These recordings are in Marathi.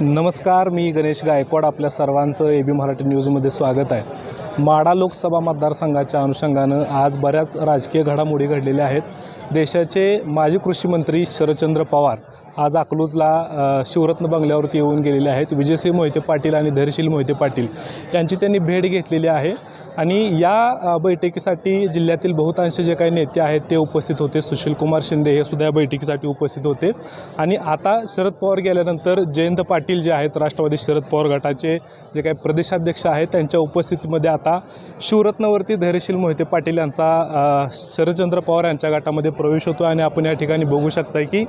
नमस्कार मी गणेश गायकवाड. आपल्या सर्वांचं ए बी मराठी न्यूजमध्ये स्वागत आहे. माडा लोकसभा मतदारसंघाच्या अनुषंगानं आज बऱ्याच राजकीय घडामोडी घडलेल्या आहेत. देशाचे माजी कृषी मंत्री शरदचंद्र पवार आज अकलूजला शिवरत्न बंगल्यावरती येऊन गेलेले आहेत. विजयसिंह मोहिते पाटील आणि धैर्यशील मोहिते पाटील यांची त्यांनी भेट घेतलेली आहे. आणि या बैठकीसाठी जिल्ह्यातील बहुतांश जे काही नेते आहेत ते उपस्थित होते. सुशीलकुमार शिंदे हे सुद्धा या बैठकीसाठी उपस्थित होते. आणि आता शरद पवार गेल्यानंतर जयंत पाटील जे आहेत राष्ट्रवादी शरद पवार गटाचे जे काही प्रदेशाध्यक्ष आहेत त्यांच्या उपस्थितीमध्ये आता आता शिवरत्नवरती धैर्यशील मोहिते पाटील यांचा शरदचंद्र पवार यांच्या गटामध्ये प्रवेश होतो आणि आपण या ठिकाणी बघू शकता की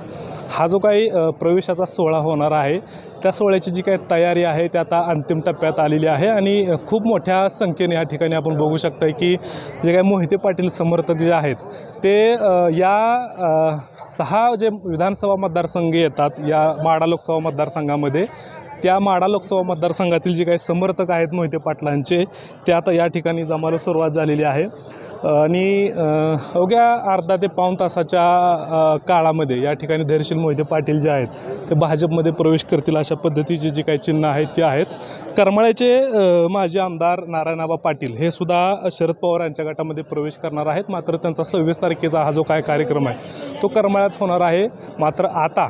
हा जो काही प्रवेशाचा सोहळा होणार आहे त्या सोहळ्याची जी काही तयारी आहे ते आता अंतिम टप्प्यात आलेली आहे आणि खूप मोठ्या संख्येने या ठिकाणी आपण बघू शकता की जे काही मोहिते पाटील समर्थक जे आहेत ते या सहा जे विधानसभा मतदारसंघ येतात या माडा लोकसभा मतदारसंघामध्ये त्या माडा लोकसभा मतदारसंघातील जे काही समर्थक आहेत मोहिते पाटलांचे ते आता या ठिकाणी जमायला सुरुवात झालेली आहे. आणि अवघ्या अर्धा ते पाऊण तासाच्या काळामध्ये या ठिकाणी धैर्यशील मोहिते पाटील जे आहेत ते भाजपमध्ये प्रवेश करतील अशा पद्धतीची जी काही चिन्ह आहेत ती आहेत. करमाळ्याचे माजी आमदार नारायणाबा पाटील हे सुद्धा शरद पवार यांच्या गटामध्ये प्रवेश करणार आहेत. मात्र त्यांचा सव्वीस तारखेचा हा जो काय कार्यक्रम आहे तो करमाळ्यात होणार आहे. मात्र आता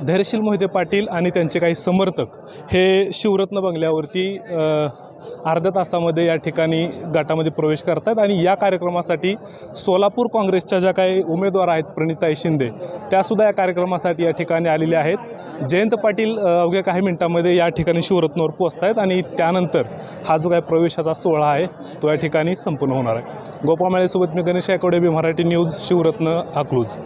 धैर्यशील मोहिते पाटील आणि त्यांचे काही समर्थक हे शिवरत्न बंगल्यावरती अर्ध्या तासामध्ये या ठिकाणी गटामध्ये प्रवेश करतात आणि या कार्यक्रमासाठी सोलापूर काँग्रेसच्या ज्या काही उमेदवार आहेत प्रणिताई शिंदे त्यासुद्धा या कार्यक्रमासाठी या ठिकाणी आलेल्या आहेत. जयंत पाटील अवघ्या काही मिनिटांमध्ये या ठिकाणी शिवरत्नावर पोचत आहेत आणि त्यानंतर हा जो काही प्रवेशाचा सोहळा आहे तो या ठिकाणी संपन्न होणार आहे. गोपाळमाळेसोबत मी गणेश आयकोडे बी मराठी न्यूज शिवरत्न अकलूज